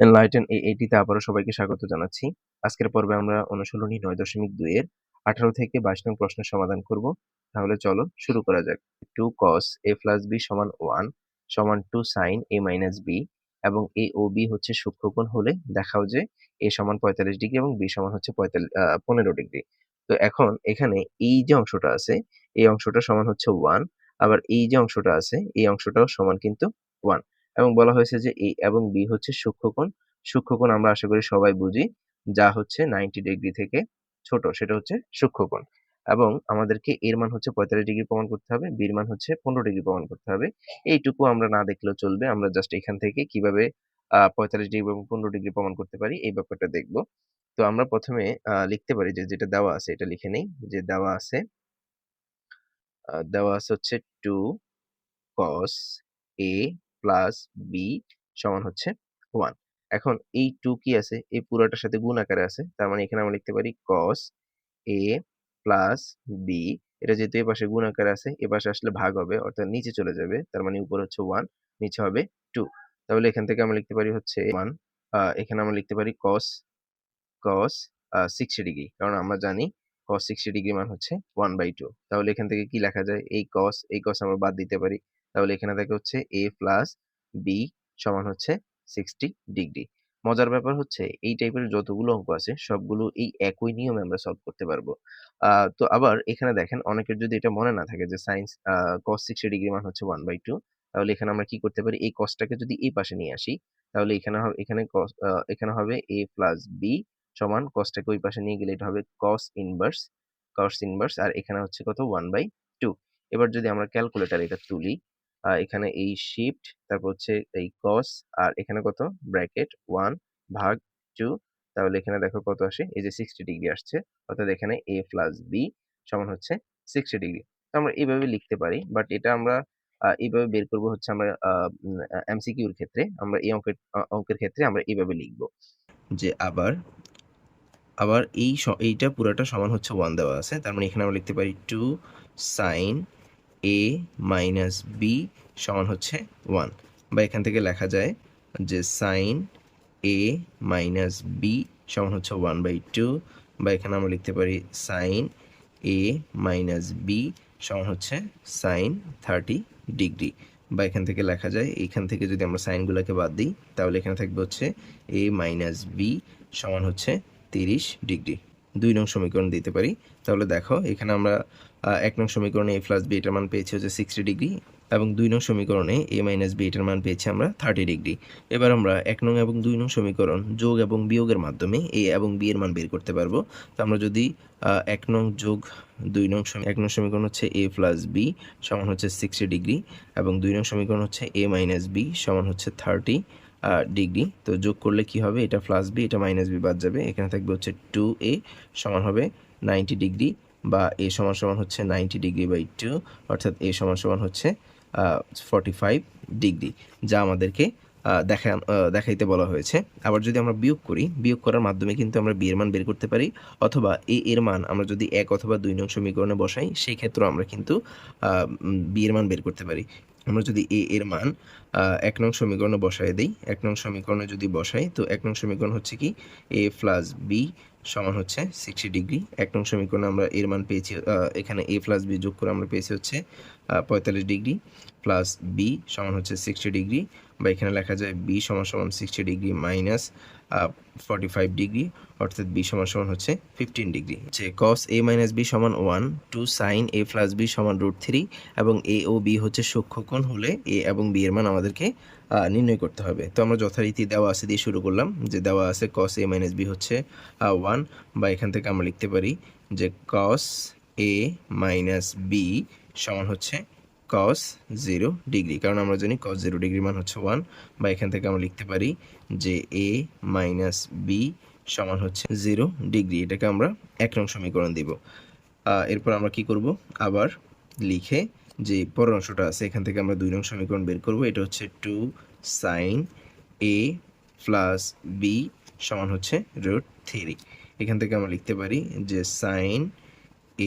Enlighten এই এইটিতে আবারও সবাইকে স্বাগত জানাচ্ছি। আজকের পর্বে আমরা অনুশীলনী নয় দশমিক দুই এর আঠারো থেকে বাইশ নং প্রশ্নের সমাধান করব। তাহলে চলো শুরু করা যাক। Two cos A plus B সমান ওয়ান সমান two sine A minus B এবং এ ও বি হচ্ছে সূক্ষ্মকোণ হলে দেখাও যে এ সমান পঁয়তাল্লিশ ডিগ্রি এবং বি সমান হচ্ছে পঁয়তাল্লিশ পনেরো ডিগ্রি। তো এখন এখানে এই যে অংশটা আছে, এই অংশটা সমান হচ্ছে ওয়ান আবার এই যে অংশটা আছে, এই অংশটাও সমান কিন্তু ওয়ান এবং বলা হয়েছে যে এ এবং বি হচ্ছে সূক্ষ্মকোণ। সূক্ষ্মকোণ আমরা আশা করি সবাই বুঝি, যা হচ্ছে নাইনটি ডিগ্রি থেকে ছোট, সেটা হচ্ছে সূক্ষ্মকোণ। এবং আমাদেরকে এর মান হচ্ছে পঁয়তাল্লিশ ডিগ্রি প্রমাণ করতে হবে, বির মান হচ্ছে পনেরো ডিগ্রি প্রমাণ করতে হবে। এইটুকু আমরা না দেখলেও চলবে, আমরা জাস্ট এখান থেকে কীভাবে পঁয়তাল্লিশ ডিগ্রি এবং পনেরো ডিগ্রি প্রমাণ করতে পারি, এই ব্যাপারটা দেখব। তো আমরা প্রথমে লিখতে পারি যে যেটা দেওয়া আছে, এটা লিখে নেই, যে দেওয়া আছে দেওয়া আছে হচ্ছে two cos A plus B সমান হচ্ছে ওয়ান। এখন এই টু কি আছে? এই পুরোটার সাথে গুণ আকারে আছে। তার মানে এখানে আমরা লিখতে পারি কস এ প্লাস বি এটা যেহেতু এ পাশে গুণ আকারে আছে, এ পাশে আসলে ভাগ হবে, অর্থাৎ নিচে চলে যাবে। তার মানে উপর হচ্ছে ওয়ান নিচে হবে টু তাহলে এখান থেকে আমরা লিখতে পারি হচ্ছে ওয়ান এখানে আমরা লিখতে পারি কস কস সিক্সটি ডিগ্রি কারণ আমরা জানি কস সিক্সটি ডিগ্রি মান হচ্ছে ওয়ান বাই টু তাহলে এখান থেকে কি লেখা যায়? এই কস এই কস আমরা বাদ দিতে পারি। তাহলে এখানে থাকে হচ্ছে এ প্লাস বি সমান হচ্ছে সিক্সটি ডিগ্রি মজার ব্যাপার হচ্ছে এই টাইপের যতগুলো অঙ্ক আছে, সবগুলো এই একই নিয়মে আমরা সলভ করতে পারব। তো আবার এখানে দেখেন অনেকের যদি এটা মনে না থাকে যে সাইন্স কস সিক্সটি ডিগ্রি মান হচ্ছে ওয়ান বাই টু তাহলে এখানে আমরা কি করতে পারি? এই কসটাকে যদি এই পাশে নিয়ে আসি, তাহলে এখানে হবে এখানে এখানে হবে এ প্লাস বি সমান কসটাকে ওই পাশে নিয়ে গেলে এটা হবে কস ইনভার্স কস ইনভার্স আর এখানে হচ্ছে কত? ওয়ান বাই টু এবার যদি আমরা ক্যালকুলেটার এটা তুলি এখানে এই শিফট তারপর হচ্ছে এই কস আর এখানে কত? ব্র্যাকেট ওয়ান ভাগ টু তাহলে এখানে দেখো কত আসে? এই যে সিক্সটি ডিগ্রি আসছে, অর্থাৎ এখানে এ প্লাস বি সমান হচ্ছে সিক্সটি ডিগ্রি তো আমরা এইভাবে লিখতে পারি বাট এটা আমরা এইভাবে বের করব হচ্ছে আমরা এমসিকিউর ক্ষেত্রে, আমরা এই অঙ্কের অঙ্কের ক্ষেত্রে আমরা এইভাবে লিখব। যে আবার আবার এই এইটা পুরোটা সমান হচ্ছে ওয়ান দেওয়া আছে, তার মানে এখানে আমরা লিখতে পারি two sine A minus B সমান হচ্ছে ওয়ান বা এখান থেকে লেখা যায় যে সাইন এ মাইনাস বি সমান হচ্ছে ওয়ান বাই টু বা এখানে আমরা লিখতে পারি সাইন এ মাইনাস বি সমান হচ্ছে সাইন থার্টি ডিগ্রি বা এখান থেকে লেখা যায় এখান থেকে যদি আমরা সাইনগুলোকে বাদ দিই, তাহলে এখানে থাকবে হচ্ছে এ মাইনাস বি সমান হচ্ছে তিরিশ ডিগ্রি দুই নং সমীকরণ দিতে পারি। তাহলে দেখো, এখানে আমরা এক নং সমীকরণে এ প্লাস বি এটার মান পেয়েছি হচ্ছে সিক্সটি ডিগ্রি এবং দুই নং সমীকরণে এ মাইনাস বি এটার মান পেয়েছি আমরা থার্টি ডিগ্রি এবার আমরা এক নং এবং দুই নং সমীকরণ যোগ এবং বিয়োগের মাধ্যমে এ এবং বি এর মান বের করতে পারব। তো আমরা যদি এক নং যোগ দুই নং এক নং সমীকরণ হচ্ছে এ প্লাস বি সমান হচ্ছে সিক্সটি ডিগ্রি এবং দুই নং সমীকরণ হচ্ছে এ মাইনাস বি সমান হচ্ছে থার্টি ডিগ্রি। তো যোগ করলে কি হবে? এটা প্লাস বি এটা মাইনাস বি বাদ যাবে। এখানে থাকবে হচ্ছে টু এ সমান হবে নাইনটি ডিগ্রি বা এ সমান সমান হচ্ছে নাইনটি ডিগ্রি বাই টু অর্থাৎ এ সমান সমান হচ্ছে ফর্টি ফাইভ ডিগ্রি, যা আমাদেরকে দেখা দেখাইতে বলা হয়েছে। আবার যদি আমরা বিয়োগ করি, বিয়োগ করার মাধ্যমে কিন্তু আমরা বিয়ের মান বের করতে পারি, অথবা এ এর মান আমরা যদি এক অথবা দুই নং সমীকরণে বসাই, সেই ক্ষেত্রেও আমরা কিন্তু বিয়ের মান বের করতে পারি। আমরা যদি এ এর মান এক নং সমীকরণে বসাই দিই, এক নং সমীকরণে যদি বসাই, তো এক নং সমীকরণ হচ্ছে কি? এ প্লাস বি সমান হচ্ছে সিক্সটি ডিগ্রি এক নং সমীকরণে আমরা এর মান পেয়েছি এখানে এ প্লাস বি যোগ করে আমরা পেয়েছি হচ্ছে পঁয়তাল্লিশ ডিগ্রি প্লাস বি সমান হচ্ছে সিক্সটি ডিগ্রি বা এখানে লেখা যায় বি সমান সমান sixty degree minus forty five degree, অর্থাৎ বি সমান সমান হচ্ছে ফিফটিন ডিগ্রি। যে কস এ মাইনাস বি সমান one two sine A plus B সমান রুট থ্রি এবং এ ও বি হচ্ছে সূক্ষ্মকোণ হলে এ এবং বি এর মান আমাদেরকে নির্ণয় করতে হবে। তো আমরা যথারীতি দেওয়া আছে দিয়ে শুরু করলাম যে দেওয়া আছে কস এ মাইনাস বি হচ্ছে ওয়ান বা এখান থেকে আমরা লিখতে পারি যে কস এ মাইনাস বি সমান হচ্ছে কস জিরো ডিগ্রি কারণ আমরা জানি কস জিরো ডিগ্রি মান হচ্ছে ওয়ান বা এখান থেকে আমরা লিখতে পারি যে এ মাইনাস বি সমান হচ্ছে জিরো ডিগ্রি এটাকে আমরা এক নং সমীকরণ দিব। এরপর আমরা কি করব? আবার লিখে যে পরের অংশটা আছে, এখান থেকে আমরা দুই নং সমীকরণ বের করব। এটা হচ্ছে two sine A plus B সমান হচ্ছে রুট থ্রি এখান থেকে আমরা লিখতে পারি যে সাইন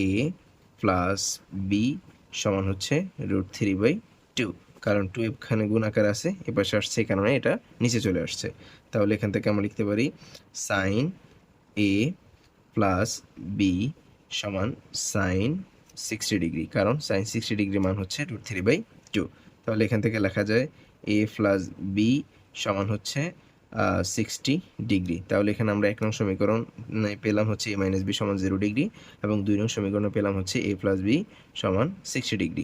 এ প্লাস বি সমান হচ্ছে রুট থ্রি বাই টু কারণ টু এখানে গুণ আকার আছে, এপাশে আসছে, এই কারণে এটা নিচে চলে আসছে। তাহলে এখান থেকে আমরা লিখতে পারি সাইন এ প্লাস বি সমান সাইন সিক্সটি ডিগ্রি কারণ সাইন সিক্সটি ডিগ্রি মান হচ্ছে রুট থ্রি বাই টু তাহলে এখান থেকে লেখা যায় এ প্লাস বি সমান হচ্ছে সিক্সটি ডিগ্রি তাহলে এখানে আমরা এক নং সমীকরণ পেলাম হচ্ছে এ মাইনাস বি সমান জিরো ডিগ্রি এবং দুই নং সমীকরণে পেলাম হচ্ছে এ প্লাস বি সমান সিক্সটি ডিগ্রি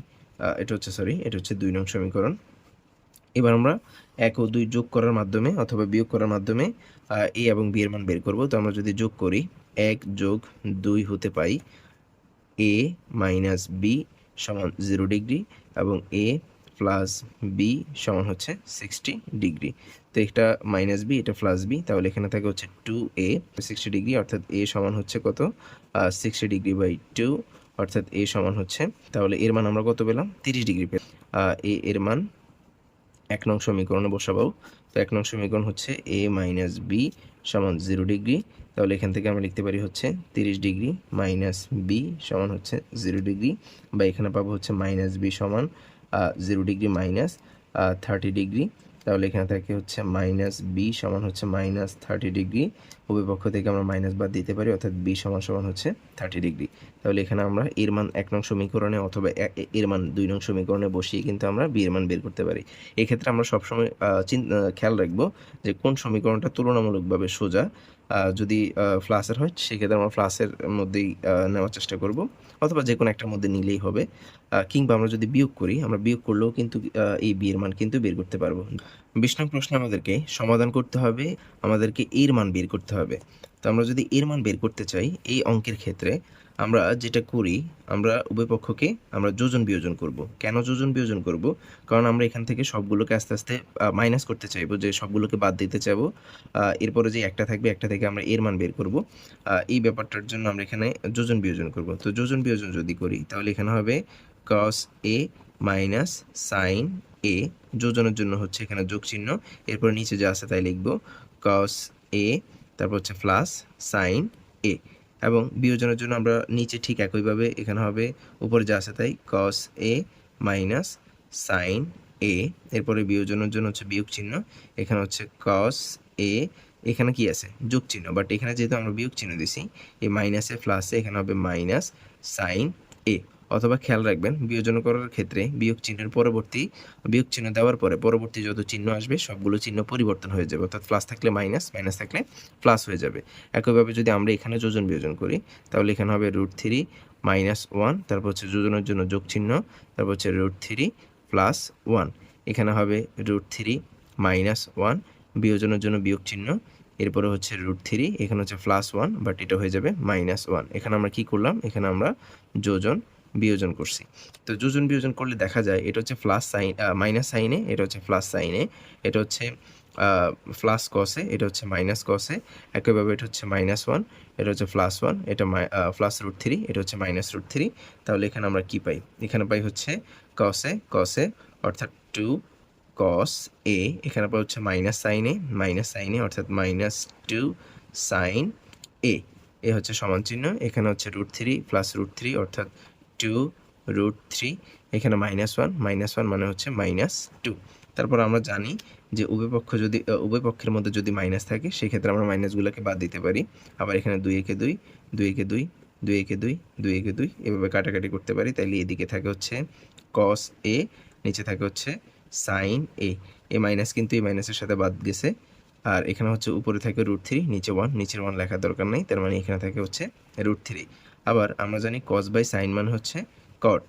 এটা হচ্ছে সরি এটা হচ্ছে দুই নং সমীকরণ। এবার আমরা এক ও দুই যোগ করার মাধ্যমে অথবা বিয়োগ করার মাধ্যমে এ এবং বি এর মান বের করব। তো আমরা যদি যোগ করি, এক যোগ দুই হতে পাই এ মাইনাস বি সমান জিরো ডিগ্রি এবং এ প্লাস বি সমান হচ্ছে সিক্সটি ডিগ্রি তো এটা মাইনাস বি এটা প্লাস বি তাহলে এখানে থাকে হচ্ছে টু এ সিক্সটি ডিগ্রি অর্থাৎ এ সমান হচ্ছে কত? সিক্সটি ডিগ্রি বাই টু অর্থাৎ এ সমান হচ্ছে, তাহলে এর মান আমরা কত পেলাম? তিরিশ ডিগ্রি পেলাম। এ এর মান এক নং সমীকরণে বসাবো। তো এক নং সমীকরণ হচ্ছে এ মাইনাস বি সমান জিরো ডিগ্রি তাহলে এখান থেকে আমরা লিখতে পারি হচ্ছে তিরিশ ডিগ্রি মাইনাস বি সমান হচ্ছে জিরো ডিগ্রি বা এখানে পাবো হচ্ছে মাইনাস বি সমান zero degree minus thirty degree তাহলে এখানে থাকে হচ্ছে মাইনাস বি সমান হচ্ছে মাইনাস থার্টি ডিগ্রি উভয় পক্ষ থেকে আমরা মাইনাস বাদ দিতে পারি, অর্থাৎ বি সমান সমান হচ্ছে থার্টি ডিগ্রি তাহলে এখানে আমরা এর মান এক নং সমীকরণে অথবা এর মান দুই নং সমীকরণে বসিয়ে কিন্তু আমরা বি এর মান বের করতে পারি। এক্ষেত্রে আমরা সবসময় খেয়াল রাখব যে কোন সমীকরণটা তুলনামূলকভাবে সোজা। যদি ফ্লাসের হয়, সেক্ষেত্রে আমরা ফ্লাসের মধ্যেই নেওয়ার চেষ্টা করব। অথবা যে কোনো একটার মধ্যে নিলেই হবে। কিংবা আমরা যদি বিয়োগ করি, আমরা বিয়োগ করলেও কিন্তু এই বিয়ের মান কিন্তু বের করতে পারব। বিশ নং প্রশ্ন আমাদেরকে সমাধান করতে হবে, আমাদেরকে এর মান বের করতে হবে। তো আমরা যদি এর মান বের করতে চাই, এই অঙ্কের ক্ষেত্রে আমরা যেটা করি, আমরা উভয় পক্ষকে আমরা যোজন বিয়োজন করব। কেন যোজন বিয়োজন করব? কারণ আমরা এখান থেকে সবগুলোকে আস্তে আস্তে মাইনাস করতে চাইব, যে সবগুলোকে বাদ দিতে চাইব। এরপরে যে একটা থাকবে, একটা থেকে আমরা এর মান বের করব। এই ব্যাপারটার জন্য আমরা এখানে যোজন বিয়োজন করব। তো যোজন বিয়োজন যদি করি, তাহলে এখানে হবে cos A minus sine A যোজনের জন্য হচ্ছে এখানে যোগ চিহ্ন এরপর নিচে যা আছে তাই লিখব। cos এ তারপর হচ্ছে প্লাস সাইন এ এবং বিয়োজনের জন্য আমরা নিচে ঠিক একইভাবে এখানে হবে, উপরে যা আছে তাই cos A minus sine A এরপরে বিয়োজনের জন্য হচ্ছে বিয়োগ চিহ্ন এখানে হচ্ছে cos এ এখানে কি আছে? যোগ চিহ্ন বাট এখানে যেহেতু আমরা বিয়োগ চিহ্ন দিছি, এই মাইনাসে প্লাসে এখানে হবে মাইনাস সাইন এ অথবা খেয়াল রাখবেন বিয়োজন করার ক্ষেত্রে বিয়োগ চিহ্নের পরবর্তী, বিয়োগ চিহ্ন দেওয়ার পরে পরবর্তী যত চিহ্ন আসবে, সবগুলো চিহ্ন পরিবর্তন হয়ে যাবে। অর্থাৎ প্লাস থাকলে মাইনাস মাইনাস থাকলে প্লাস হয়ে যাবে। একইভাবে যদি আমরা এখানে যোজন বিয়োজন করি, তাহলে এখানে হবে রুট থ্রি মাইনাস ওয়ান তারপর হচ্ছে যোজনের জন্য যোগ চিহ্ন, তারপর হচ্ছে রুট থ্রি প্লাস ওয়ান এখানে হবে রুট থ্রি মাইনাস ওয়ান বিয়োজনের জন্য বিয়োগ চিহ্ন, এরপরে হচ্ছে রুট থ্রি এখানে হচ্ছে প্লাস ওয়ান বাট এটা হয়ে যাবে মাইনাস ওয়ান এখানে আমরা কি করলাম? এখানে আমরা যোজন বিয়োজন করছি। তো যোজন বিয়োজন করলে দেখা যায় এটা হচ্ছে প্লাস সাইন মাইনাস সাইনে এটা হচ্ছে প্লাস সাইনে এটা হচ্ছে প্লাস কসে এটা হচ্ছে মাইনাস কসে একইভাবে এটা হচ্ছে মাইনাস ওয়ান এটা হচ্ছে প্লাস ওয়ান এটা প্লাস রুট থ্রি এটা হচ্ছে মাইনাস রুট থ্রি তাহলে এখানে আমরা কি পাই? এখানে পাই হচ্ছে কসে কসে অর্থাৎ টু কস এ, এখানে পাই হচ্ছে মাইনাস সাইনে মাইনাস সাইনে অর্থাৎ minus two sine A A হচ্ছে সমান চিহ্ন, এখানে হচ্ছে root three plus root three অর্থাৎ টু রুট থ্রি এখানে মাইনাস ওয়ান মাইনাস ওয়ান মানে হচ্ছে মাইনাস টু তারপর আমরা জানি যে উভয় পক্ষ যদি আহ, উভয় পক্ষের মধ্যে যদি মাইনাস থাকে সেক্ষেত্রে আমরা মাইনাসগুলোকে বাদ দিতে পারি। আবার এখানে দুই একে দুই দুই একে দুই দুই একে দুই দুই একে দুই এভাবে কাটাকাটি করতে পারি। তাইলে এদিকে থাকে হচ্ছে কস এ নিচে থাকে হচ্ছে সাইন এ এ মাইনাস কিন্তু এই মাইনাসের সাথে বাদ গেছে। আর এখানে হচ্ছে উপরে থাকে রুট থ্রি নিচে ওয়ান নিচের ওয়ান লেখার দরকার নেই, তার মানে এখানে থাকে হচ্ছে রুট থ্রি আবার আমরা জানি কস বাই সাইন মানে হচ্ছে কট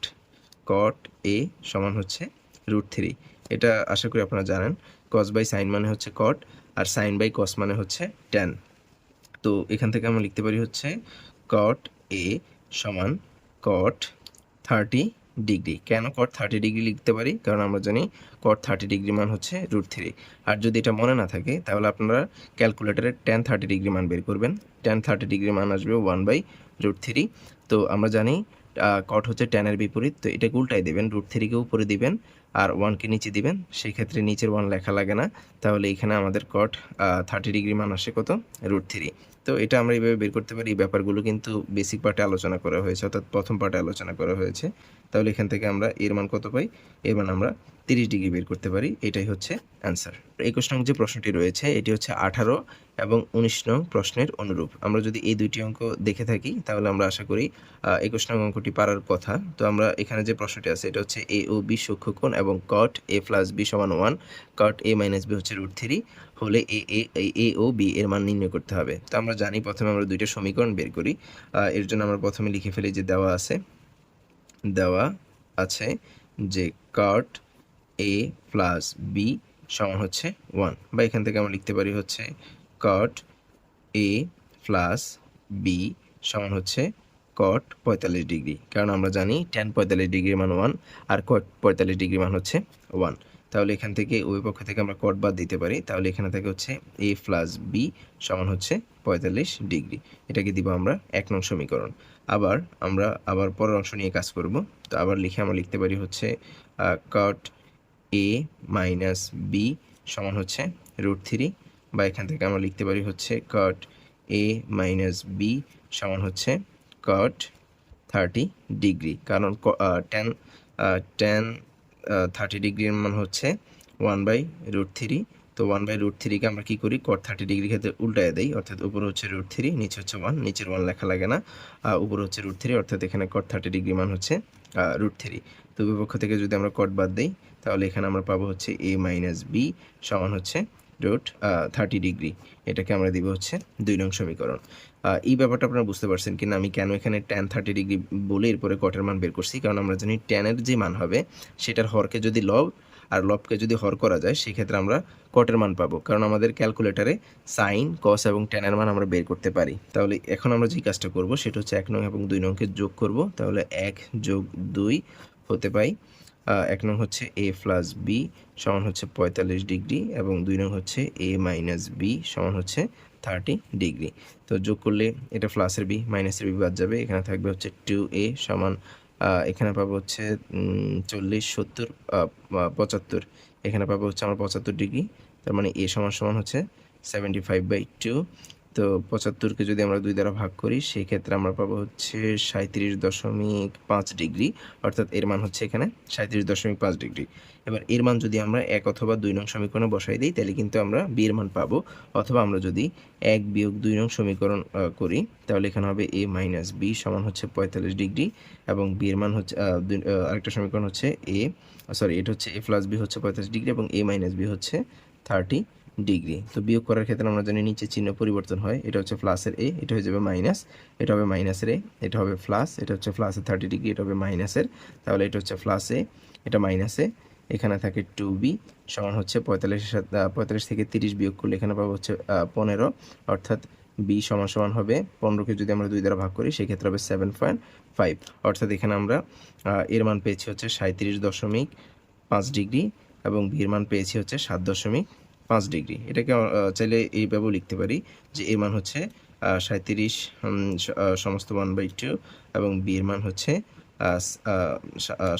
কট এ সমান হচ্ছে রুট থ্রি এটা আশা করি আপনারা জানেন কস বাই সাইন মানে হচ্ছে কট আর সাইন বাই কস মানে হচ্ছে ট্যান তো এখান থেকে আমরা লিখতে পারি হচ্ছে কট এ সমান কট থার্টি ডিগ্রি। কেন কট থার্টি ডিগ্রি লিখতে পারি? কারণ আমরা জানি কট থার্টি ডিগ্রি মান হচ্ছে রুট থ্রি আর যদি এটা মনে না থাকে, তাহলে আপনারা ক্যালকুলেটারে টেন থার্টি ডিগ্রি মান বের করবেন। টেন থার্টি ডিগ্রি মান আসবে ওয়ান বাই রুট থ্রি তো আমরা জানি কট হচ্ছে টেনের বিপরীত। তো এটাকে উল্টাই দেবেন রুট থ্রিকে উপরে দিবেন আর ওয়ানকে নিচে দিবেন। সেই ক্ষেত্রে নিচের ওয়ান লেখা লাগে না। তাহলে এখানে আমাদের কট থার্টি ডিগ্রি মান আসে কত? রুট থ্রি তো এটা আমরা এইভাবে বের করতে পারি। এই ব্যাপারগুলো কিন্তু বেসিক পার্টে আলোচনা করা হয়েছে, অর্থাৎ প্রথম পার্টে আলোচনা করা হয়েছে। তাহলে এখান থেকে আমরা এর মান কত পাই? এর মান আমরা তিরিশ ডিগ্রি বের করতে পারি। এটাই হচ্ছে অ্যান্সার একুশ নং যে প্রশ্নটি রয়েছে, এটি হচ্ছে আঠারো এবং উনিশ নং প্রশ্নের অনুরূপ। আমরা যদি এই দুইটি অঙ্ক দেখে থাকি, তাহলে আমরা আশা করি একুশ নং অঙ্কটি পারার কথা। তো আমরা এখানে যে প্রশ্নটি আছে, এটা হচ্ছে এ ও বি সূক্ষ্মকোণ এবং কট এ প্লাস বি সমান one cot A minus B হচ্ছে রুট থ্রি হলে এ এ ও বি এর মান নির্ণয় করতে হবে। তো আমরা জানি, প্রথমে আমরা দুইটা সমীকরণ বের করি। এর জন্য আমরা প্রথমে লিখে ফেলি যে দেওয়া আছে দেওয়া আছে যে কট এ প্লাস বি সমান হচ্ছে ওয়ান বা এখান থেকে আমরা লিখতে পারি হচ্ছে কট এ প্লাস বি সমান হচ্ছে কট পঁয়তাল্লিশ ডিগ্রি কারণ আমরা জানি টেন পঁয়তাল্লিশ ডিগ্রি মান ওয়ান আর কট পঁয়তাল্লিশ ডিগ্রি মান হচ্ছে ওয়ান তাহলে এখান থেকে ওই পক্ষ থেকে আমরা কট বাদ দিতে পারি। তাহলে এখানে থেকে হচ্ছে এ প্লাস বি সমান হচ্ছে পঁয়তাল্লিশ ডিগ্রি। এটাকে দিব আমরা এক নং সমীকরণ। আবার আমরা আবার পরের অংশ নিয়ে কাজ করব। তো আবার লিখে আমরা লিখতে পারি হচ্ছে কট এ মাইনাস বি সমান হচ্ছে রুট থ্রি বা এখান থেকে আমরা লিখতে পারি হচ্ছে কট এ মাইনাস বি সমান হচ্ছে কট থার্টি ডিগ্রি। কারণ টেন টেন থার্টি ডিগ্রির মান হচ্ছে ওয়ান বাই রুট থ্রি তো ওয়ান বাই রুট থ্রিকে আমরা কী করি? কট থার্টি ডিগ্রি ক্ষেত্রে উল্টায় দেই, অর্থাৎ উপরে হচ্ছে রুট থ্রি নিচে হচ্ছে ওয়ান নিচের ওয়ান লেখা লাগে না। উপরে হচ্ছে রুট থ্রি অর্থাৎ এখানে কট থার্টি ডিগ্রি মান হচ্ছে রুট থ্রি তো বিপক্ষ থেকে যদি আমরা কট বাদ দিই, তাহলে এখানে আমরা পাবো হচ্ছে এ মাইনাস বি সমান হচ্ছে রুট থার্টি ডিগ্রি এটাকে আমরা দিব হচ্ছে দুই নং সমীকরণ। এই ব্যাপারটা আপনারা বুঝতে পারছেন কিনা, আমি কেন এখানে ট্যান থার্টি ডিগ্রি বলে এরপরে কটের মান বের করছি? কারণ আমরা জানি ট্যানের যে মান হবে, সেটার হরকে যদি লব আর লবকে যদি হর করা যায়, সেক্ষেত্রে আমরা কটের মান পাবো। কারণ আমাদের ক্যালকুলেটারে সাইন কস এবং ট্যানের মান আমরা বের করতে পারি। তাহলে এখন আমরা যে কাজটা করব, সেটা হচ্ছে এক নং এবং দুই নংকে যোগ করব। তাহলে এক যোগ দুই হতে পাই এক নং হচ্ছে এ প্লাস বি সমান হচ্ছে পঁয়তাল্লিশ ডিগ্রি এবং দুই নং হচ্ছে এ মাইনাস বি সমান হচ্ছে থার্টি ডিগ্রি তো যোগ করলে এটা প্লাসের বি মাইনাসের বি বাদ যাবে। এখানে থাকবে হচ্ছে টু এ সমান এখানে পাবো হচ্ছে চল্লিশ, সত্তর পঁচাত্তর। এখানে পাবো হচ্ছে আমার পঁচাত্তর ডিগ্রি তার মানে এ সমান সমান হচ্ছে সেভেন্টি ফাইভ বাই টু তো পঁচাত্তরকে যদি আমরা দুই দ্বারা ভাগ করি সেই ক্ষেত্রে আমরা পাবো হচ্ছে সাঁত্রিশ দশমিক পাঁচ ডিগ্রি। অর্থাৎ এর মান হচ্ছে এখানে সাঁত্রিশ দশমিক পাঁচ ডিগ্রি। এবার এর মান যদি আমরা এক অথবা দুই নং সমীকরণে বসাই দিই, তাহলে কিন্তু আমরা বি এর মান পাবো। অথবা আমরা যদি এক বিয়োগ দুই নং সমীকরণ করি, তাহলে এখানে হবে এ মাইনাস বি সমান হচ্ছে পঁয়তাল্লিশ ডিগ্রি এবং বি এর মান হচ্ছে আরেকটা সমীকরণ হচ্ছে এ সরি এটা হচ্ছে এ প্লাস বি হচ্ছে পঁয়তাল্লিশ ডিগ্রি এবং এ মাইনাস বি হচ্ছে থার্টি ডিগ্রি। তো বিয়োগ করার ক্ষেত্রে আমরা জানি নিচে চিহ্ন পরিবর্তন হয়। এটা হচ্ছে প্লাসের এ এটা হয়ে যাবে মাইনাস এটা হবে মাইনাসের এ এটা হবে প্লাস এটা হচ্ছে প্লাসের থার্টি ডিগ্রি এটা হবে মাইনাসের তাহলে এটা হচ্ছে প্লাস এ, এটা মাইনাসে এখানে থাকে টু বি সমান হচ্ছে পঁয়তাল্লিশ পঁয়তাল্লিশ থেকে তিরিশ বিয়োগ করলে এখানে পাবো হচ্ছে পনেরো। অর্থাৎ বি সমান সমান হবে পনেরোকে যদি আমরা দুই দ্বারা ভাগ করি, সেক্ষেত্রে হবে সেভেন পয়েন্ট ফাইভ অর্থাৎ এখানে আমরা এর মান পেয়েছি হচ্ছে সাঁত্রিশ দশমিক পাঁচ ডিগ্রি এবং বির মান পেয়েছি হচ্ছে সাত দশমিক পাঁচ ডিগ্রি। এটাকে চাইলে এইভাবেও লিখতে পারি যে এ মান হচ্ছে সাঁত্রিশ সমস্ত ওয়ান বাই টু এবং বি এর মান হচ্ছে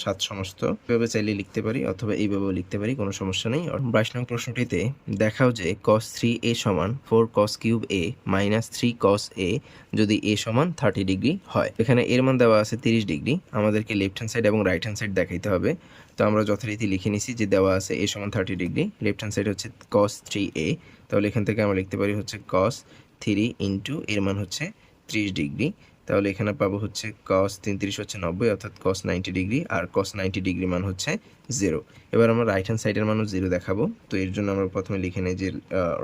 সাত সমস্ত। এভাবে চাইলে লিখতে পারি অথবা এইভাবেও লিখতে পারি, কোনো সমস্যা নেই। বাইশ নং প্রশ্নটিতে দেখাও যে কস থ্রি এ সমান four cos cube A minus three cos A যদি এ সমান থার্টি ডিগ্রি হয়। এখানে এর মান দেওয়া আছে তিরিশ ডিগ্রি। আমাদেরকে লেফট হ্যান্ড সাইড এবং রাইট হ্যান্ড সাইড দেখাইতে হবে। তো আমরা যথারীতি লিখে নিছি যে দেওয়া আছে এ সমান thirty degree left hand side হচ্ছে কস থ্রি এ তাহলে এখান থেকে আমরা লিখতে পারি হচ্ছে কস থ্রি ইন্টু এর মান হচ্ছে ত্রিশ ডিগ্রি তাহলে এখানে পাবো হচ্ছে কস তিনত্রিশ হচ্ছে নব্বই, অর্থাৎ কস নাইনটি ডিগ্রি আর কস নাইনটি ডিগ্রি মান হচ্ছে জিরো এবার আমরা রাইট হ্যান্ড সাইডের মানও জিরো দেখাবো, তো এর জন্য আমরা প্রথমে লিখে নিই যে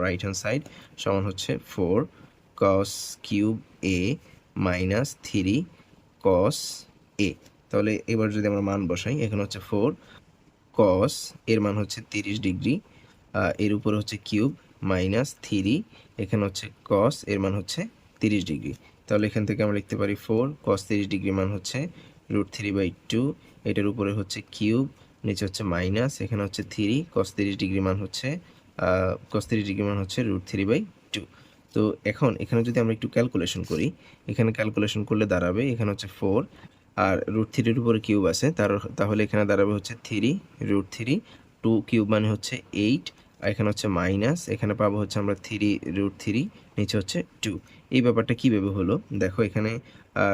রাইট হ্যান্ড সাইড সমান হচ্ছে four cos cube A minus three cos A তাহলে এবার যদি আমরা মান বসাই, এখানে হচ্ছে ফোর কস এর মান হচ্ছে তিরিশ ডিগ্রি এর উপরে হচ্ছে কিউব মাইনাস থ্রি এখানে হচ্ছে কস এর মান হচ্ছে তিরিশ ডিগ্রি। তাহলে এখান থেকে আমরা লিখতে পারি ফোর কস তিরিশ ডিগ্রি মান হচ্ছে রুট থ্রি বাই টু এটার উপরে হচ্ছে কিউব নিচে হচ্ছে মাইনাস এখানে হচ্ছে থ্রি কস তিরিশ ডিগ্রি মান হচ্ছে কস তিরিশ ডিগ্রি মান হচ্ছে রুট থ্রি বাই টু তো এখন এখানে যদি আমরা একটু ক্যালকুলেশন করি, এখানে ক্যালকুলেশন করলে দাঁড়াবে, এখানে হচ্ছে ফোর আর রুট থ্রির উপরে কিউব আছে, তার তাহলে এখানে দাঁড়াবে হচ্ছে three root three two cube মানে হচ্ছে এইট আর এখানে হচ্ছে মাইনাস এখানে পাবো হচ্ছে আমরা থ্রি রুট থ্রি নিচে হচ্ছে টু এই ব্যাপারটা কীভাবে হলো? দেখো এখানে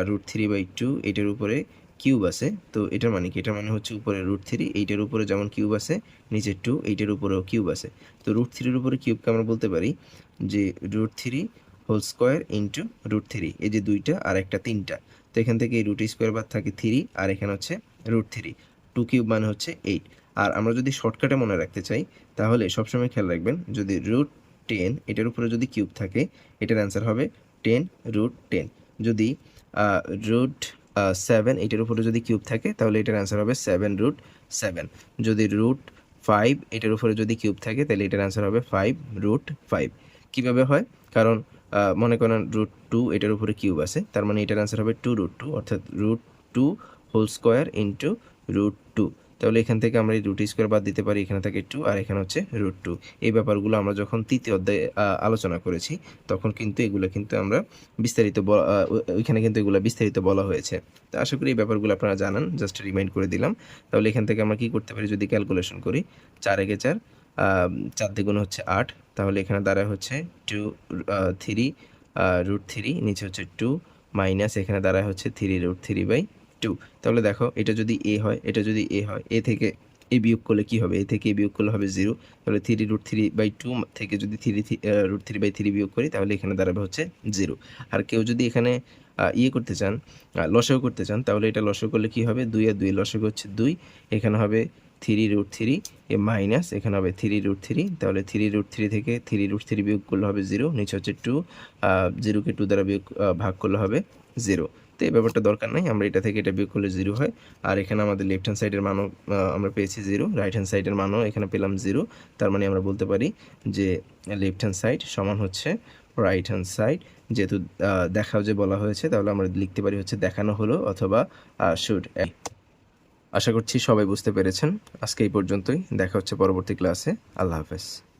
রুট থ্রি বাই টু এটার উপরে কিউব আছে, তো এটার মানে কি? এটার মানে হচ্ছে উপরে রুট থ্রি এইটার উপরে যেমন কিউব আছে, নিচে টু এইটার উপরেও কিউব আছে। তো রুট থ্রির উপরে কিউবকে আমরা বলতে পারি যে root three whole square into root three এই যে দুইটা আর একটা তিনটা। তো এখান থেকে এই রুট স্কোয়ার বাদ থাকে থ্রি আর এখানে হচ্ছে রুট থ্রি টু কিউব মানে হচ্ছে এইট আর আমরা যদি শর্টকাটে মনে রাখতে চাই, তাহলে সবসময় খেয়াল রাখবেন, যদি রুট টেন এটার উপরে যদি কিউব থাকে, এটার অ্যান্সার হবে টেন রুট টেন যদি রুট সেভেন এটার উপরে যদি কিউব থাকে, তাহলে এটার অ্যান্সার হবে সেভেন রুট সেভেন যদি রুট ফাইভ এটার উপরে যদি কিউব থাকে, তাহলে এটার অ্যান্সার হবে ফাইভ রুট ফাইভ কীভাবে হয়? কারণ মনে করেন রুট টু এটার উপরে কিউব আছে, তার মানে এটার অ্যান্সার হবে টু রুট টু অর্থাৎ root two whole square into root two তাহলে এখান থেকে আমরা এই রুট স্কোয়ার বাদ দিতে পারি, এখানে থাকে টু আর এখানে হচ্ছে রুট টু এই ব্যাপারগুলো আমরা যখন তৃতীয় অধ্যায়ে আলোচনা করেছি, তখন কিন্তু এগুলো কিন্তু আমরা বিস্তারিত ওইখানে কিন্তু এগুলো বিস্তারিত বলা হয়েছে। তো আশা করি এই ব্যাপারগুলো আপনারা জানান জাস্ট রিমাইন্ড করে দিলাম। তাহলে এখান থেকে আমরা কি করতে পারি, যদি ক্যালকুলেশন করি, চার একে চার চার দ্বিগুণ হচ্ছে আট তাহলে এখানে দাঁড়ায় হচ্ছে টু থ্রি রুট থ্রি নিচে হচ্ছে টু মাইনাস এখানে দাঁড়ায় হচ্ছে three root three by two তাহলে দেখো, এটা যদি এ হয়, এটা যদি এ হয় এ থেকে এ বিয়োগ করলে কী হবে? এ থেকে এ বিয়োগ করলে হবে জিরো তাহলে three root three by two থেকে যদি three root three by three বিয়োগ করি, তাহলে এখানে দাঁড়াবে হচ্ছে জিরো আর কেউ যদি এখানে ইয়ে করতে চান লসেও করতে চান, তাহলে এটা লসও করলে কী হবে? দুই আর দুই লসক হচ্ছে দুই। এখানে হবে থ্রি রুট থ্রি এ মাইনাস এখানে হবে থ্রি রুট থ্রি তাহলে থ্রি রুট থ্রি থেকে থ্রি রুট থ্রি বিয়োগ করলে হবে জিরো নিচে হচ্ছে টু জিরোকে টু দ্বারা বিয়োগ ভাগ করলে হবে জিরো তো এই ব্যাপারটা দরকার নাই, আমরা এটা থেকে এটা বিয়োগ করলে জিরো হয়। আর এখানে আমাদের লেফট হ্যান্ড সাইডের মানও আমরা পেয়েছি জিরো রাইট হ্যান্ড সাইডের মানও এখানে পেলাম জিরো তার মানে আমরা বলতে পারি যে লেফট হ্যান্ড সাইড সমান হচ্ছে রাইট হ্যান্ড সাইড যেহেতু দেখাও যে বলা হয়েছে, তাহলে আমরা লিখতে পারি হচ্ছে দেখানো হলো অথবা শুড আশা করছি সবাই বুঝতে পেরেছেন। আজকে এই পর্যন্তই। দেখা হচ্ছে পরবর্তী ক্লাসে। আল্লাহ হাফেজ।